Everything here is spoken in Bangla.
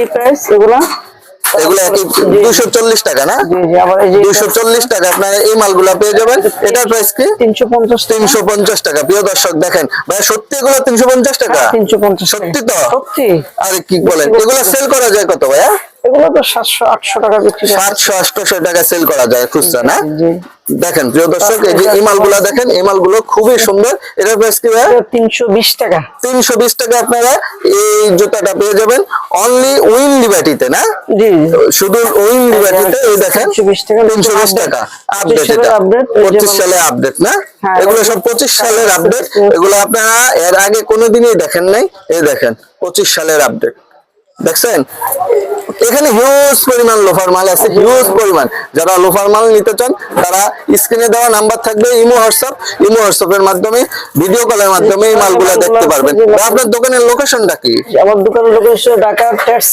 একই প্রাইস এগুলা এগুলো একই দুশো চল্লিশ টাকা না? জি জি আবার এই যে দুশো চল্লিশ টাকা আপনারা এই মালগুলা পেয়ে যাবেন। এটার প্রাইস কি? তিনশো পঞ্চাশ তিনশো পঞ্চাশ টাকা। প্রিয় দর্শক দেখেন ভাই সত্যি এগুলো তিনশো পঞ্চাশ টাকা? তিনশো পঞ্চাশ সত্যি তো? সত্যি। আরে কি বলেন এগুলো সেল করা যায় কত ভাইয়া? এগুলো তো সাতশো আটশো টাকা বিক্রি করে সাতশো আটশো টাকা সেল করা যায় খুচরা না? জি। দেখেন প্রিয় দর্শক এই যে এই মালগুলা দেখেন এই মালগুলো খুবই সুন্দর। এটার প্রাইস কি ভাইয়া? তিনশো বিশ টাকা। তিনশো বিশ টাকা আপনারা এই জুতাটা পেয়ে যাবেন। অনলি উইন লিবার্টিতে না? শুধু উইন লিবার্টিতে এই দেখেন 320 টাকা। তিনশো বিশ টাকা আপডেট 25 এটা। পঁচিশ সালে আপডেট না? হ্যাঁ, এগুলো এগুলো সব পঁচিশ সালের আপডেট এগুলো আপনারা এর আগে কোনোদিনই দেখেন নাই। এই দেখেন পঁচিশ সালের আপডেট দেখছেন? এখানে হিউজ পরিমাণ লোফার মাল আছে হিউজ পরিমাণ। যারা লোফার মাল নিতে চান, তারা স্ক্রিনে দেওয়া নাম্বার থাকবে, ইমো, হোয়াটসঅ্যাপ। ইমো হোয়াটসঅ্যাপ এর মাধ্যমে ভিডিও কলের মাধ্যমে এই মালগুলো দেখতে পারবেন। আপনার দোকানের লোকেশনটা কি? আমার দোকানের লোকেশন ঢাকা ট্যাক্স